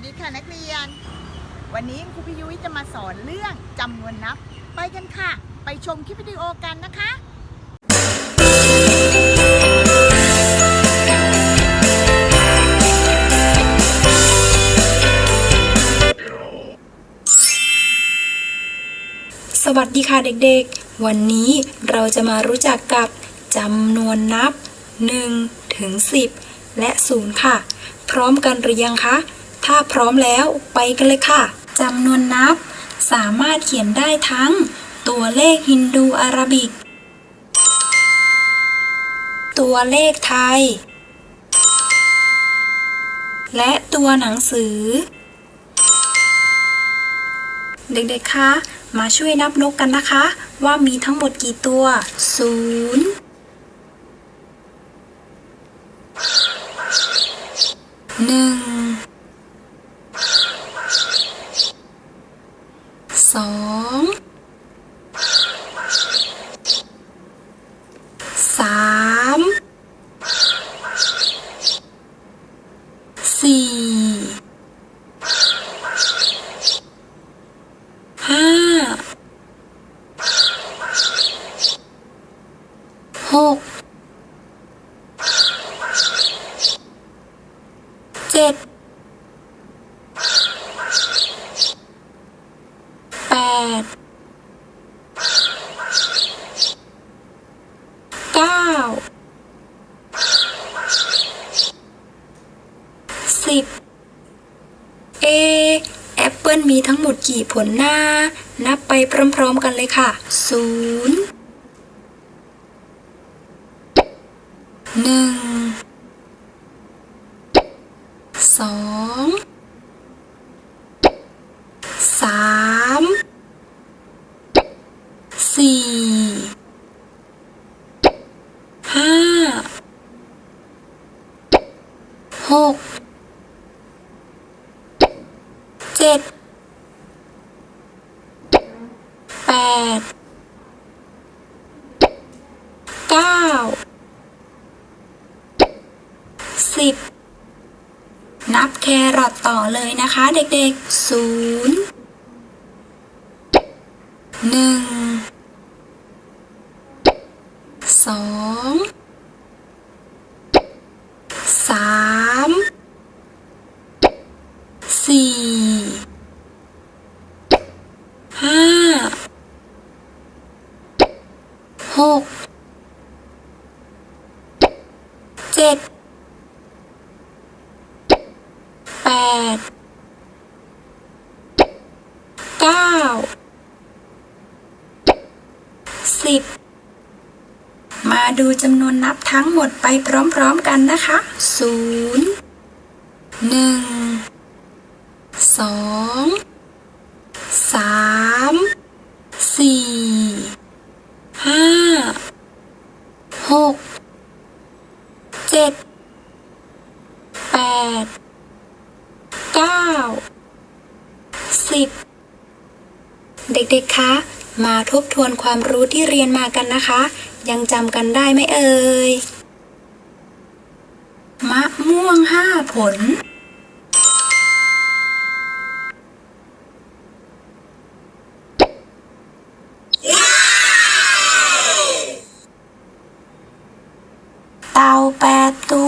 วัสดีค่ะนักเรียน วันนี้ครูพิยุ้ยจะมาสอนเรื่องจำนวนนับ ไปกันค่ะ ไปชมคลิปวิดีโอกันนะคะสวัสดีค่ะเด็กๆ วันนี้เราจะมารู้จักกับจำนวนนับ 1 ถึง 10 และ 0 ค่ะ พร้อมกันหรือยังคะ ถ้าพร้อมแล้วไปกันเลยค่ะจำนวนนับ สามารถเขียนได้ทั้ง ตัวเลขฮินดูอาราบิก ตัวเลขไทย และตัวหนังสือ เด็กๆ คะ มาช่วยนับนกกันนะคะ ว่ามีทั้งหมดกี่ตัวศูนย์หนึ่งส องสามสี่ห้าหกเจ็ดแปด เก้าสิบเอแอปเปิลมีทั้งหมดกี่ผลหน้า นับไปพร้อมๆกันเลยค่ะศูนย์หนึ่งสองสามสี่ห้า หกเจ็ดแปดเก้าสิบนับแครอทต่อเลยนะคะเด็กๆศูนย์หนึ่งสองสามสี่ห้าหก เจ็ดแปดเก้าสิบมาดูจำนวนนับทั้งหมดไปพร้อมๆกันนะคะศูนย์หนึ่งสองสามสี่ห้าหกเจ็ดแป ดเก้าสิบเด็กๆ คะ มาทบทวนความรู้ที่เรียนมากันนะคะ ยังจำกันได้ไหมเอ่ย มะม่วงห้าผล เต่าแปดตัว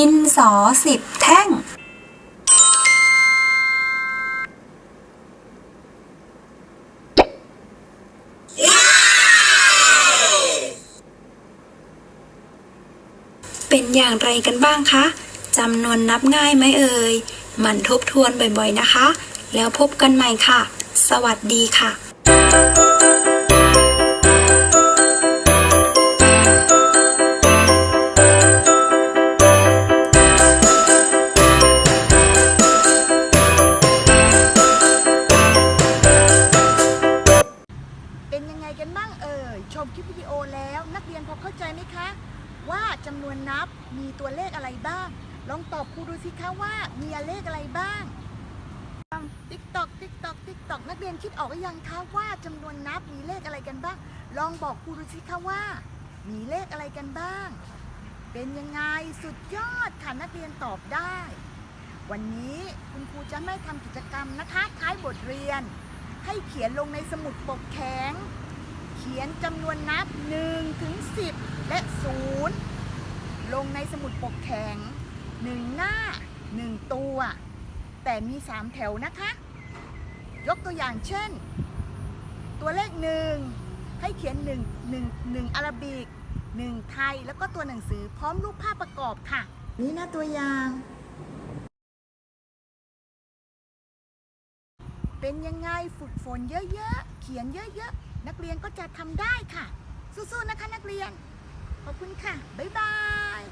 ดินสอสิบแท่ง เป็นอย่างไรกันบ้างคะจำนวนนับง่ายไหมเอ่ย มันทบทวนบ่อยๆนะคะ แล้วพบกันใหม่ค่ะ สวัสดีค่ะ ชมคลิปวิดีโอแล้ว นักเรียนพอเข้าใจไหมคะ ว่าจำนวนนับมีตัวเลขอะไรบ้าง ลองตอบครูดูสิคะว่ามีเลขอะไรบ้างติ๊กตอกติ๊กตอกติ๊กตอกนักเรียนคิดออกหรือยังคะว่าจำนวนนับมีเลขอะไรกันบ้าง ลองบอกครูดูสิคะว่า มีเลขอะไรกันบ้าง เป็นยังไงสุดยอดค่ะนักเรียนตอบได้ วันนี้คุณครูจะไม่ทำกิจกรรมนะคะท้ายบทเรียน ให้เขียนลงในสมุดปกแข็ง เขียนจำนวนนับ1ถึง10 และ 0 ลงในสมุดปกแข็ง 1 หน้า 1 ตัว แต่มี 3 แถวนะคะ ยกตัวอย่างเช่น ตัวเลข 1 ให้เขียน 1 1 1อาราบิก 1 ไทย แล้วก็ตัวหนังสือพร้อมรูปภาพประกอบค่ะ นี่นะตัวอย่างเป็นยังไงฝึกฝนเยอะๆ เขียนเยอะๆ นักเรียนก็จะทำได้ค่ะ สู้ๆนะคะนักเรียน ขอบคุณค่ะ บ๊ายบาย